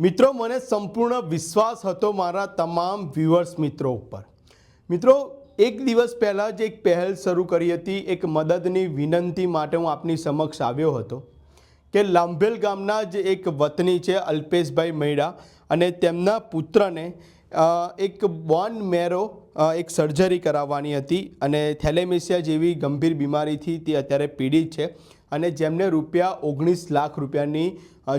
મિત્રો, મને સંપૂર્ણ વિશ્વાસ હતો મારા તમામ વ્યુઅર્સ મિત્રો ઉપર. મિત્રો, એક દિવસ પહેલાં જ એક પહેલ શરૂ કરી હતી. એક મદદની વિનંતી માટે હું આપની સમક્ષ આવ્યો હતો કે લાંભેલ ગામના જ એક વતની છે, અલ્પેશભાઈ મૈડા અને તેમના પુત્રને એક બોન મેરો એક સર્જરી કરાવવાની હતી અને થેલેમેસિયા જેવી ગંભીર બીમારીથી તે અત્યારે પીડિત છે. અને જેમને રૂપિયા ઓગણીસ લાખ રૂપિયાની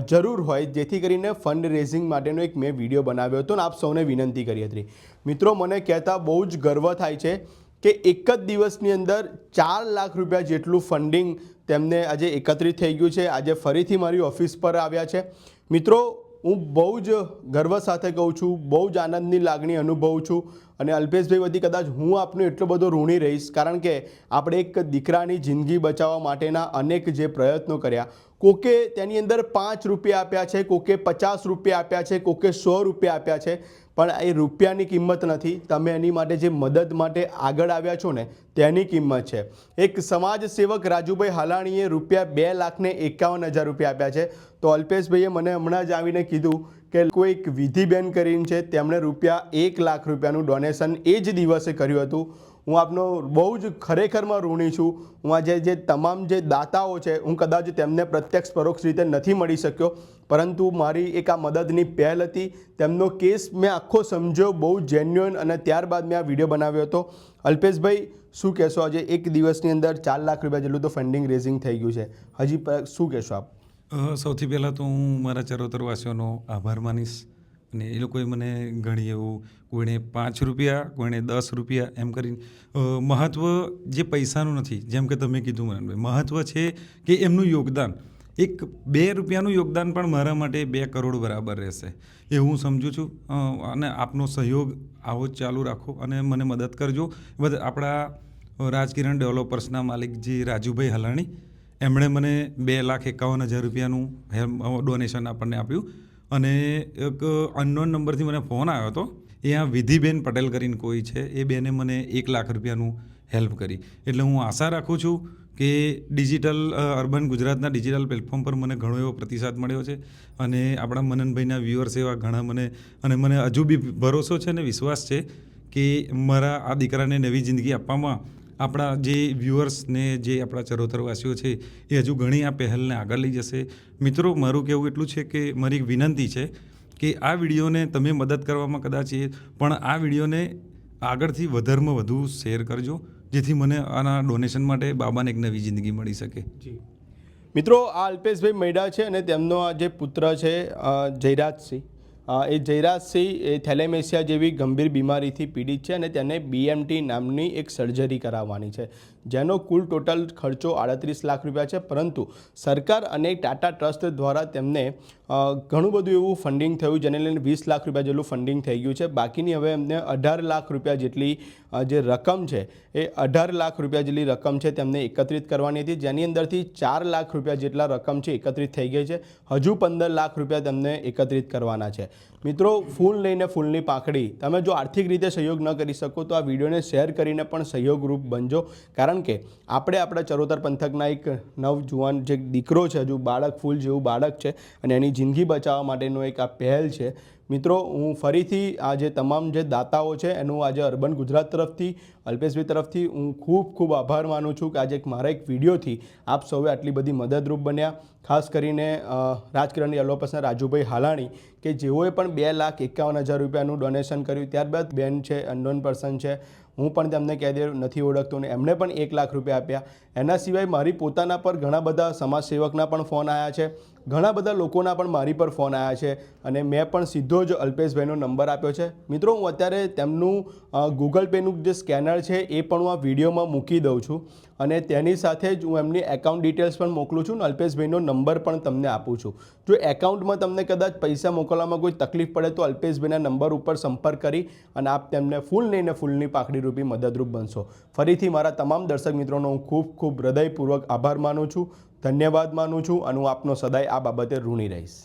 જરૂર હોય, જેથી કરીને ફંડ રેઝિંગ માટેનો એક મેં વીડિયો બનાવ્યો હતો અને આપ સૌને વિનંતી કરી હતી. મિત્રો, મને કહેતા બહુ જ ગર્વ થાય છે કે એક જ દિવસની અંદર ચાર લાખ રૂપિયા જેટલું ફંડિંગ તેમને આજે એકત્રિત થઈ ગયું છે. આજે ફરીથી મારી ઓફિસ પર આવ્યા છે. મિત્રો, હું બહુ જ ગર્વ સાથે કહું છું, બહુ જ આનંદની લાગણી અનુભવું છું. અને અલ્પેશભાઈ વતી કદાચ હું આપનો એટલો બધો ઋણી રહીશ, કારણ કે આપણે એક દીકરાની જિંદગી બચાવવા માટેના અનેક જે પ્રયત્નો કર્યા. કોકે તેની અંદર પાંચ રૂપિયા આપ્યા છે, કોકે પચાસ રૂપિયા આપ્યા છે, કોકે સો રૂપિયા આપ્યા છે, પણ એ રૂપિયાની કિંમત નથી. તમે એની માટે જે મદદ માટે આગળ આવ્યા છો ને, તેની કિંમત છે. એક સમાજ સેવક રાજુભાઈ હાલાણીએ રૂપિયા બે લાખને એકાવન હજાર રૂપિયા આપ્યા છે. તો અલ્પેશભાઈએ મને હમણાં જ આવીને કીધું કે કોઈક વિધિબેન કરીને છે, તેમણે રૂપિયા એક લાખ રૂપિયાનું ડોનેશન એ જ દિવસે કર્યું હતું. હું આપનો બહુ જ ખરેખરમાં ઋણી છું. હું આજે જે તમામ જે દાતાઓ છે, હું કદાચ તેમને પ્રત્યક્ષ પરોક્ષ રીતે નથી મળી શક્યો, પરંતુ મારી એક આ મદદની પહેલ હતી. તેમનો કેસ મેં આખો સમજ્યો, બહુ જેન્યુઅન અને ત્યારબાદ મેં આ વીડિયો બનાવ્યો હતો. અલ્પેશભાઈ, શું કહેશો આજે? એક દિવસની અંદર ચાર લાખ રૂપિયા જેટલું તો ફંડિંગ રેઝિંગ થઈ ગયું છે. હજી શું કહેશો આપ? સૌથી પહેલાં તો હું મારા ચરોતરવાસીઓનો આભાર માનીશ અને એ લોકોએ મને ઘણી એવું કોઈને પાંચ રૂપિયા, કોઈને દસ રૂપિયા એમ કરીને મહત્ત્વ જે પૈસાનું નથી, જેમ કે તમે કીધું મનનભાઈ મહત્ત્વ છે કે એમનું યોગદાન. એક બે રૂપિયાનું યોગદાન પણ મારા માટે બે કરોડ બરાબર રહેશે. એ હું સમજું છું. અને આપનો સહયોગ આવો જ ચાલુ રાખો અને મને મદદ કરજો. બધા આપણા રાજકિરણ ડેવલપર્સના માલિક જે રાજુભાઈ હલાણી એમણે મને બે લાખ એકાવન હજાર રૂપિયાનું હેમ ડોનેશન આપણને આપ્યું. અને એક અનનોન નંબરથી મને ફોન આવ્યો હતો. એ આ વિધિબેન પટેલ કરીને કોઈ છે, એ બેને મને એક લાખ રૂપિયાનું હેલ્પ કરી. એટલે હું આશા રાખું છું કે ડિજિટલ અર્બન ગુજરાતના ડિજિટલ પ્લેટફોર્મ પર મને ઘણો એવો પ્રતિસાદ મળ્યો છે. અને આપણા મનનભાઈના વ્યુઅર્સ એવા ઘણા મને, અને મને હજુ બી ભરોસો છે અને વિશ્વાસ છે કે મારા આ દીકરાને નવી જિંદગી આપવામાં આપણા જે વ્યુઅર્સને જે આપણા ચરોતરવાસીઓ છે, એ હજુ ઘણી આ પહેલને આગળ લઈ જશે. મિત્રો, મારું કહેવું એટલું છે કે મારી વિનંતી છે કે આ વિડીયોને તમે મદદ કરવામાં કદાચ એ, પણ આ વિડીયોને આગળથી વધારમાં વધુ શેર કરજો, જેથી મને આના ડોનેશન માટે બાબાને એક નવી જિંદગી મળી શકે. મિત્રો, આ અલ્પેશભાઈ મૈડા છે અને તેમનો આ જે પુત્ર છે જયરાજસિંહ. એ જયરાજસિંહ એ થેલેમેસિયા જેવી ગંભીર બીમારીથી પીડિત છે અને તેને બીએમટી નામની એક સર્જરી કરાવવાની છે. જેનો કુલ ટોટલ ખર્ચો આડત્રીસ લાખ રૂપિયા છે. પરંતુ સરકાર અને ટાટા ટ્રસ્ટ દ્વારા તેમને ઘણું બધું એવું ફંડિંગ થયું, જેને લઈને વીસ લાખ રૂપિયા જેટલું ફંડિંગ થઈ ગયું છે. બાકીની હવે એમને અઢાર લાખ રૂપિયા જેટલી જે રકમ છે, એ અઢાર લાખ રૂપિયા જેટલી રકમ છે તેમને એકત્રિત કરવાની હતી. જેની અંદરથી ચાર લાખ રૂપિયા જેટલા રકમ છે એકત્રિત થઈ ગઈ છે. હજુ પંદર લાખ રૂપિયા તેમને એકત્રિત કરવાના છે. મિત્રો, ફૂલ લઈને ફૂલની પાંખડી. તમે જો આર્થિક રીતે સહયોગ ન કરી શકો, તો આ વિડીયોને શેર કરીને પણ સહયોગરૂપ બનજો. કારણ કે આપણે આપણા ચરોતર પંથકના એક નવજુવાન જે દીકરો છે, હજુ બાળક, ફૂલ જેવું બાળક છે અને એની જિંદગી બચાવવા માટેનો એક આ પહેલ છે. મિત્રો હું ફરીથી આ જે તમામ જે દાતાઓ છે એનું આજે અર્બન ગુજરાત તરફથી અલ્પેશભાઈ તરફથી હું ખૂબ ખૂબ આભાર માનું છું કે આજે એક મારા એક વિડીયોથી આપ સૌએ આટલી બધી મદદરૂપ બન્યા. ખાસ કરીને અ, રાજકિરણની અલોપસના રાજુભાઈ હાલાણી કે જેઓએ પણ બે લાખ એકાવન હજાર રૂપિયાનું ડોનેશન કર્યું. ત્યારબાદ બેન છે અનનોન પર્સન છે. હું પણ તેમને કહી દે નથી ઓળખતો ને એમણે પણ એક લાખ રૂપિયા આપ્યા. એના સિવાય મારી પોતાના પર ઘણા બધા સમાજ સેવકના પણ ફોન આવ્યા છે. ઘણા બધા લોકોના પણ મારી પર ફોન આવ્યા છે. અને મેં પણ સીધો જ અલ્પેશભાઈનો નંબર આપ્યો છે. મિત્રો, હું અત્યારે તેમનું ગૂગલ પેનું જે સ્કેનર છે, એ પણ હું આ વિડીયોમાં મૂકી દઉં છું. અને તેની સાથે જ હું એમની એકાઉન્ટ ડિટેલ્સ પણ મોકલું છું અને અલ્પેશભાઈનો નંબર પણ તમને આપું છું. જો એકાઉન્ટમાં તમને કદાચ પૈસા મોકલવામાં કોઈ તકલીફ પડે, તો અલ્પેશભાઈના નંબર ઉપર સંપર્ક કરી અને આપ તેમને ફૂલ લઈને ફૂલની પાકડી રૂપી મદદરૂપ બનશો. ફરીથી મારા તમામ દર્શક મિત્રોનો હું ખૂબ ખૂબ હૃદયપૂર્વક આભાર માનું છું. ધન્યવાદ માનું છું અને હું આપનો સદાય આ બાબતે ઋણી રહીશ.